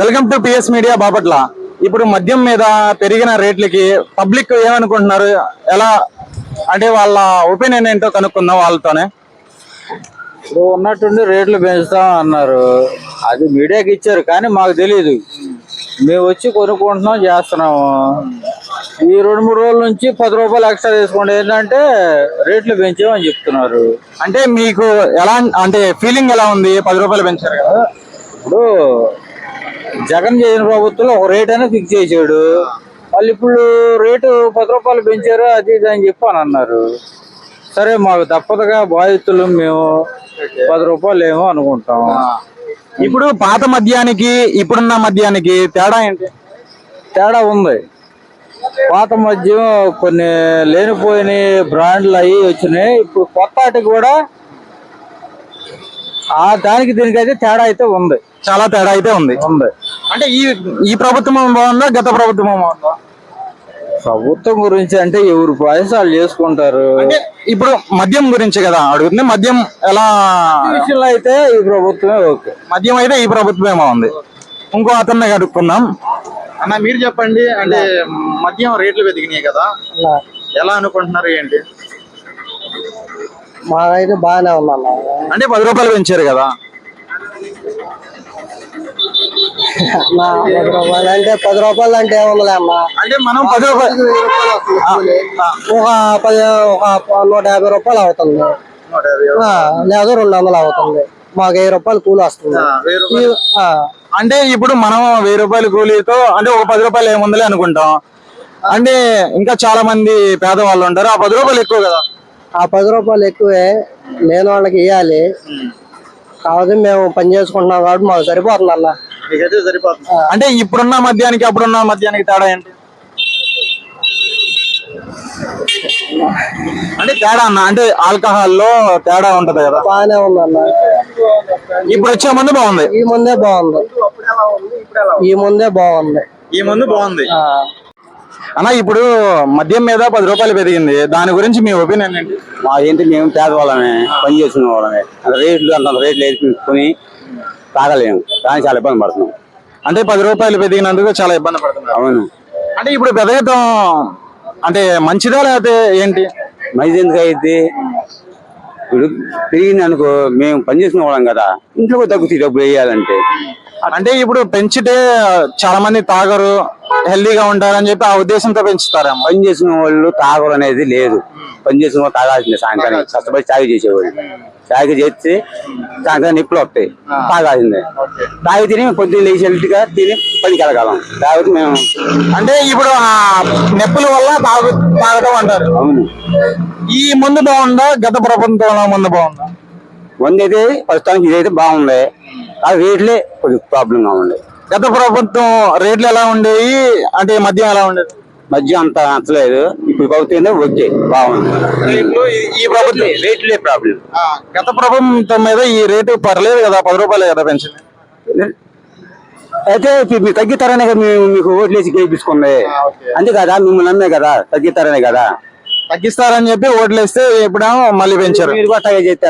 Welcome to PS Media Bapatla. ఇప్పుడు మద్యం మీద పెరిగిన రేట్లకి పబ్లిక్ ఏమనుకుంటున్నారు? ఎలా? అంటే వాళ్ళ ఒపీనియన్ ఏంటో కనుక్కుందాం వాళ్ళతోనే. ఇప్పుడు ఉన్నట్టుండి రేట్లు పెంచుతాం అన్నారు. అది మీడియాకి ఇచ్చారు కానీ మాకు తెలియదు మేము వచ్చి కొనుక్కుంటున్నాం చేస్తున్నాము. ఈ రెండు మూడు రోజుల నుంచి పది రూపాయలు ఎక్స్ట్రా తీసుకోండి. ఏంటంటే రేట్లు పెంచామని చెప్తున్నారు. అంటే మీకు ఎలా అంటే ఫీలింగ్ ఎలా ఉంది? పది రూపాయలు పెంచారు కదా. ఇప్పుడు జగన్ చేసిన ప్రభుత్వంలో ఒక రేట్ అనేది ఫిక్స్ చేసాడు. వాళ్ళు ఇప్పుడు రేటు పది రూపాయలు పెంచారు అది ఇది అని చెప్పి అని అన్నారు. సరే మాకు తప్పదుగా బాధితులు మేము పది రూపాయలు ఏమో అనుకుంటాం. ఇప్పుడు పాత మద్యానికి ఇప్పుడున్న మద్యానికి తేడా ఏంటి? తేడా ఉంది. పాత మద్యం కొన్ని లేనిపోయిన బ్రాండ్లు అవి వచ్చినాయి. ఇప్పుడు కొత్త కూడా ఆ దానికి దీనికి అయితే తేడా అయితే ఉంది. చాలా తేడా అయితే ఉంది. ఉంది. అంటే ఈ ఈ ప్రభుత్వం బాగుందా గత ప్రభుత్వం బాగుందా? ప్రభుత్వం గురించి అంటే ఎవరు ప్రదేశాలు చేసుకుంటారు? అంటే ఇప్పుడు మద్యం గురించి కదా అడుగుతుంది. మద్యం ఎలా? విషయంలో అయితే ఈ ప్రభుత్వమే ఓకే. మద్యం అయితే ఈ ప్రభుత్వమే బాగుంది ఇంకో అతన్ని అడుక్కున్నాం అన్న మీరు చెప్పండి. అంటే మద్యం రేట్లు పెరిగినాయి కదా. ఎలా అనుకుంటున్నారు ఏంటి? మాకైతే బాగానే ఉందన్న. అంటే పది రూపాయలు పెంచారు కదా? పది రూపాయలు అంటే పది రూపాయలు అంటే ఏముందిలే అన్న. అంటే మనం పది రూపాయలు ఒక పది ఒక నూట యాభై రూపాయలు అవుతుంది. లేదా రెండు వందలు అవుతుంది. మాకు వెయ్యి రూపాయలు కూలి వస్తుంది. అంటే ఇప్పుడు మనం వెయ్యి రూపాయల కూలీతో అంటే ఒక పది రూపాయలు ఏముందిలే అనుకుంటాం. అంటే ఇంకా చాలా మంది పేదవాళ్ళు ఉంటారు. ఆ పది రూపాయలు ఎక్కువ కదా? ఆ పది రూపాయలు ఎక్కువే లేని వాళ్ళకి ఇవ్వాలి కాకపోతే మేము పని చేసుకుంటున్నాం కాబట్టి మాకు సరిపోతుంది అన్న. మీకైతే సరిపోతుంది. అంటే ఇప్పుడున్న మద్యానికి అప్పుడున్న మద్యానికి తేడా ఏంటి? అంటే తేడా అన్న అంటే ఆల్కహాల్లో తేడా ఉంటది కదా. బాగానే ఉంది అన్న. ఇప్పుడు వచ్చే ముందు బాగుంది. ఈ ముందే బాగుంది. ఈ ముందే బాగుంది. ఈ ముందు బాగుంది. ఆ, అన్న ఇప్పుడు మద్యం మీద పది రూపాయలు పెరిగింది. దాని గురించి మీ ఒపీనియన్ ఏంటి? మా ఏంటి మేము పేదవాళ్ళమే పని చేసుకునే వాళ్ళమే. అంత రేట్లు అంత రేట్లు వేసుకుని తాగలేము. దానికి చాలా ఇబ్బంది పడుతున్నాం. అంటే పది రూపాయలు పెరిగినందుకు చాలా ఇబ్బంది పడుతున్నారు. అవును. అంటే ఇప్పుడు పెదగతం అంటే మంచిదా లేకపోతే ఏంటి? మైది ఎందుకు అయితే ఇప్పుడు పెరిగింది అనుకో మేము పని చేసుకునే వాళ్ళం కదా. ఇంట్లో తగ్గుతాయి డబ్బులు వేయాలంటే. అంటే ఇప్పుడు పెంచితే చాలా మంది తాగరు హెల్దీగా ఉంటారని చెప్పి ఆ ఉద్దేశంతో పెంచుతారేమో. పని చేసుకునే వాళ్ళు తాగడం అనేది లేదు. పని చేసుకునే వాళ్ళు తాగాల్సిందే సాయంకాలం కష్టపడి చాయ్ చేసేవాళ్ళు. చాయ్ చేస్తే సాయంకాలం నిప్పులు వస్తాయి. తాగాల్సిందే. తాగి తిని పొద్దున్న లేచి వెళ్ళిగా తిని పనికి వెళ్ళగలం. తాగితే మేము అంటే ఇప్పుడు ఆ నొప్పుల వల్ల తాగు తాగడం అంటారు. అవును. ఈ ముందు బాగుందా? గత ప్రభుత్వంలో ముందు బాగుందా? వంద అయితే ప్రస్తుతానికి ఇదైతే బాగుంది. ఆ రేట్లే కొద్దిగా ప్రాబ్లంగా ఉంది. గత ప్రభుత్వం రేట్లు ఎలా ఉండేవి? అంటే మద్యం ఎలా ఉండేది? మధ్య అంత నచ్చలేదు. ఇప్పుడు ప్రభుత్వం ఓకే బాగుంది. ఈ- ప్రభుత్వం రేట్లే ప్రాబ్లం. గత ప్రభుత్వం మీద ఈ రేటు పర్లేదు కదా పది రూపాయలే కదా పెంచింది అయితే ఇప్పుడు మీరు తగ్గిస్తారనే కదా మేము మీకు ఓట్లు వేసి గెలిపించుకుంది అంతే కదా మిమ్మల్ని నమ్మే కదా తగ్గిస్తారనే కదా. తగ్గిస్తారని చెప్పి ఓట్లు వేస్తే ఎప్పుడేమో మళ్ళీ పెంచారు. మీరు కూడా చేస్తే